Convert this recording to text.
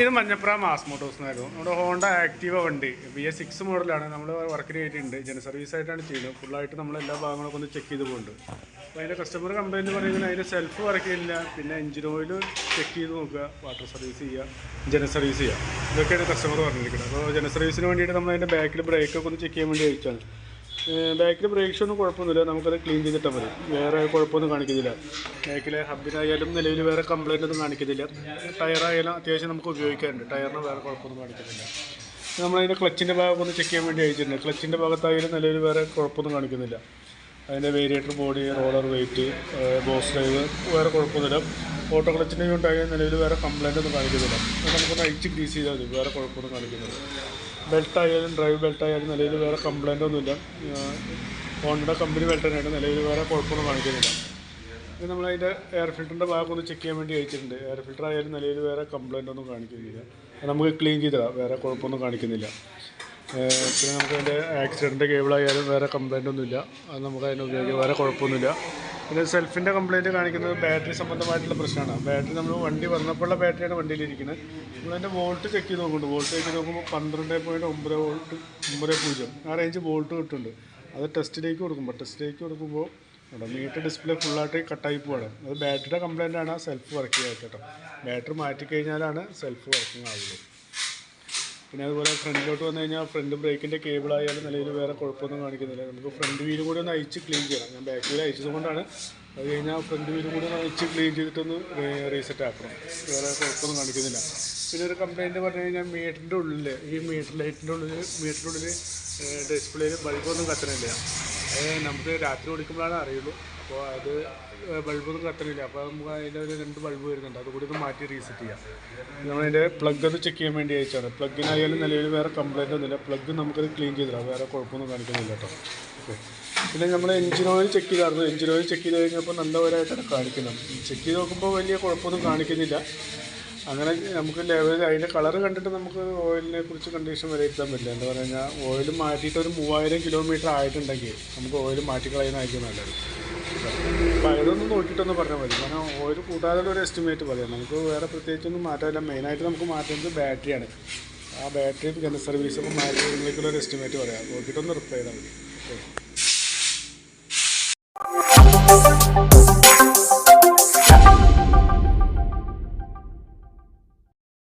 ഇത് Manjapra mass motors എന്നായിരുന്നു നമ്മുടെ ഹോണ്ട ആക്റ്റീവ വണ്ടി. ബി എസ് സിക്സ് മോഡലാണ്. നമ്മൾ വർക്ക് ചെയ്തിട്ടുണ്ട് ജന സർവീസ് ആയിട്ടാണ് ചെയ്യുന്നത്. ഫുള്ളായിട്ട് നമ്മൾ എല്ലാ ഭാഗങ്ങളൊക്കെ ഒന്ന് ചെക്ക് ചെയ്ത് പോകുന്നുണ്ട് അപ്പോൾ അതിന്റെ കസ്റ്റമർ കംപ്ലയിന്റ് പറയുന്നത് അതിന്റെ സെൽഫ് വർക്ക് ചെയ്യില്ല പിന്നെ എഞ്ചിൻ ഓയിൽ ചെക്ക് ചെയ്ത് നോക്കുക. വാട്ടർ സർവീസ് ചെയ്യുക ജന സർവീസ് ചെയ്യുക ഇതൊക്കെയാണ് കസ്റ്റമർ പറഞ്ഞിരിക്കുന്നത്. അപ്പോൾ ജന സർവീസിന് വേണ്ടിയിട്ട് നമ്മൾ അതിന്റെ ബാക്കിൽ ബ്രേക്കൊക്കെ ഒന്ന് ചെക്ക് ചെയ്യാൻ വേണ്ടി അയച്ചാണ് ബാക്കിൽ ഒന്നും കുഴപ്പമൊന്നുമില്ല. നമുക്കത് ക്ലീൻ ചെയ്തിട്ടാൽ മതി. വേറെ കുഴപ്പമൊന്നും കാണിക്കുന്നില്ല. ബാക്കിലെ ഹബിനായാലും നിലവിൽ വേറെ കംപ്ലൈന്റ് ഒന്നും കാണിക്കുന്നില്ല. ടയറായാലും അത്യാവശ്യം നമുക്ക് ഉപയോഗിക്കാറുണ്ട്. ടയറിന് വേറെ കുഴപ്പമൊന്നും കാണിക്കുന്നില്ല. നമ്മളതിന്റെ ക്ലച്ചിന്റെ ഭാഗം ഒന്ന് ചെക്ക് ചെയ്യാൻ വേണ്ടി അയച്ചിട്ടുണ്ട് ക്ലച്ചിന്റെ ഭാഗത്തായാലും നിലവിൽ വേറെ കുഴപ്പമൊന്നും കാണിക്കുന്നില്ല. അതിന്റെ variator body roller weight boss drive വേറെ കുഴപ്പമൊന്നുമില്ല. ഓട്ടോ ക്ലച്ചിന്റെ ഉണ്ടായാലും നിലവിൽ വേറെ കംപ്ലൈന്റ് ഒന്നും കാണിക്കുന്നില്ല. നമുക്കൊന്ന് അയച്ച് ഗ്രീസ് ചെയ്താൽ മതി. വേറെ കുഴപ്പമൊന്നും കാണിക്കുന്നില്ല. ബെൽറ്റ് ആയാലും ഡ്രൈവ് ബെൽറ്റ് ആയാലും നിലവിൽ വേറെ കംപ്ലൈന്റ് ഒന്നുമില്ല. ഹോണ്ടയുടെ കമ്പനി ബെൽറ്റ് തന്നെയാണ്. നിലയിൽ വേറെ കുഴപ്പമൊന്നും കാണിക്കുന്നില്ല. ഇത് നമ്മളതിന്റെ എയർ ഫിൽറ്ററിന്റെ ഭാഗം ഒന്ന് ചെക്ക് ചെയ്യാൻ വേണ്ടി അയച്ചിട്ടുണ്ട് എയർ ഫിൽറ്റർ ആയാലും നിലയിൽ വേറെ കംപ്ലൈന്റ് ഒന്നും കാണിക്കുന്നില്ല. നമുക്ക് ക്ലീൻ ചെയ്തിടാം വേറെ കുഴപ്പമൊന്നും കാണിക്കുന്നില്ല. പിന്നെ നമുക്ക് അതിന്റെ ആക്സിഡന്റ് കേബിളായാലും വേറെ കംപ്ലൈന്റ് ഒന്നുമില്ല. അത് നമുക്ക് അതിന് വേറെ കുഴപ്പമൊന്നുമില്ല. പിന്നെ സെൽഫിന്റെ കംപ്ലയിന്റ് കാണിക്കുന്നത് ബാറ്ററി സംബന്ധമായിട്ടുള്ള പ്രശ്നമാണ്. ബാറ്ററി നമ്മൾ വണ്ടി വന്നപ്പോഴുള്ള ബാറ്ററിയാണ് വണ്ടിയിലിരിക്കുന്നത്. നമ്മളതിന്റെ വോൾട്ട് ചെക്ക് ചെയ്ത് നോക്കുന്നുണ്ട്. വോൾട്ട് ചെക്ക് ചെയ്ത് നോക്കുമ്പോൾ പന്ത്രണ്ട് പോയിന്റ് ഒമ്പത് വോൾട്ട് ഒമ്പത് പൂജ്യം ആ റേഞ്ച് വോൾട്ട് കിട്ടുന്നുണ്ട്. അത് ടെസ്റ്റിലേക്ക് കൊടുക്കുമ്പോൾ ടെസ്റ്റിലേക്ക് കൊടുക്കുമ്പോൾ അവിടെ മീറ്റർ ഡിസ്പ്ലേ ഫുള്ളായിട്ട് കട്ടായി പോവാണ്. അത് ബാറ്ററിയുടെ കംപ്ലയിന്റ് ആണ് സെൽഫ് വർക്ക് ആയിട്ട് കേട്ടോ. ബാറ്ററി മാറ്റിക്കഴിഞ്ഞാലാണ് സെൽഫ് വർക്കിംഗ് ആവുള്ളൂ. പിന്നെ അതുപോലെ ഫ്രണ്ടിലോട്ട് വന്നു കഴിഞ്ഞാൽ ഫ്രണ്ട് ബ്രേക്കിന്റെ കേബിൾ ആയാലും നിലയിൽ വേറെ കുഴപ്പമൊന്നും കാണിക്കുന്നില്ല. നമുക്ക് ഫ്രണ്ട് വീലും കൂടി ഒന്ന് അയച്ച് ക്ലീൻ ചെയ്യണം. ഞാൻ ബാക്ക് വീൽ അയച്ചത് കൊണ്ടാണ്. അത് കഴിഞ്ഞാൽ ഫ്രണ്ട് വീലും കൂടി ഒന്ന് അയച്ച് ക്ലീൻ ചെയ്തിട്ടൊന്ന് റീസെറ്റ് ആക്കണം. വേറെ കുഴപ്പമൊന്നും കാണിക്കുന്നില്ല. പിന്നെ ഒരു കംപ്ലയിന്റ് പറഞ്ഞു കഴിഞ്ഞാൽ മീറ്ററിന്റെ ഉള്ളിൽ ഈ മീറ്റർ ലൈറ്റിന്റെ ഉള്ളിൽ മീറ്ററിന്റെ ഉള്ളിൽ ഡിസ്പ്ലേയിൽ ബൾബൊന്നും കത്തണില്ല. അത് നമുക്ക് രാത്രി ഓടിക്കുമ്പോഴാണ് അറിയുള്ളൂ. അപ്പോൾ അത് ബൾബൊന്നും കട്ടലില്ല അപ്പോൾ നമുക്ക് അതിന്റെ ഒരു രണ്ട് ബൾബ് വരുന്നുണ്ട്. അതുകൂടി ഒന്ന് മാറ്റി റീസെറ്റ് ചെയ്യാം. നമ്മളതിന്റെ പ്ലഗ് ഒന്ന് ചെക്ക് ചെയ്യാൻ വേണ്ടി അയച്ചാണ് പ്ലഗിനായാലും നിലവിൽ വേറെ കംപ്ലൈന്റ് ഒന്നുമില്ല. പ്ലഗ് നമുക്കത് ക്ലീൻ ചെയ്തിടാം. വേറെ കുഴപ്പമൊന്നും കാണിക്കുന്നില്ല കേട്ടോ ഓക്കെ പിന്നെ നമ്മൾ എഞ്ചിൻ ഓയിൽ ചെക്ക് ചെയ്തായിരുന്നു. എഞ്ചിൻ ഓയിൽ ചെക്ക് ചെയ്ത് കഴിഞ്ഞപ്പോൾ നല്ലവരായിട്ടാണ് കാണിക്കുന്നത്. ചെക്ക് ചെയ്ത് നോക്കുമ്പോൾ വലിയ കുഴപ്പമൊന്നും കാണിക്കുന്നില്ല. അങ്ങനെ നമുക്ക് ലെവൽ അതിന്റെ കളർ കണ്ടിട്ട് നമുക്ക് ഓയിലിനെ കുറിച്ച് കണ്ടീഷൻ വിലയിരുത്താൻ പറ്റില്ല. എന്താ കഴിഞ്ഞാൽ ഓയിൽ മാറ്റിയിട്ട് ഒരു മൂവായിരം കിലോമീറ്റർ ആയിട്ടുണ്ടെങ്കിൽ നമുക്ക് ഓയിൽ മാറ്റിക്കളയുന്നതായിരിക്കും നല്ലത്. അപ്പോൾ നോക്കിയിട്ടൊന്നും പറഞ്ഞാൽ മതി. കാരണം ഒരു കൂട്ടാതെ ഒരു എസ്റ്റിമേറ്റ് പറയാം. നമുക്ക് വേറെ പ്രത്യേകിച്ചൊന്നും മാറ്റമില്ല. മെയിനായിട്ട് നമുക്ക് മാറ്റുന്നത് ബാറ്ററിയാണ് ആ ബാറ്ററിയും ജനറൽ സർവീസും മാറ്റി ഒരു എസ്റ്റിമേറ്റ് പറയാം. നോക്കിയിട്ടൊന്ന് റിപ്ലൈ ചെയ്താൽ മതി. ഓക്കെ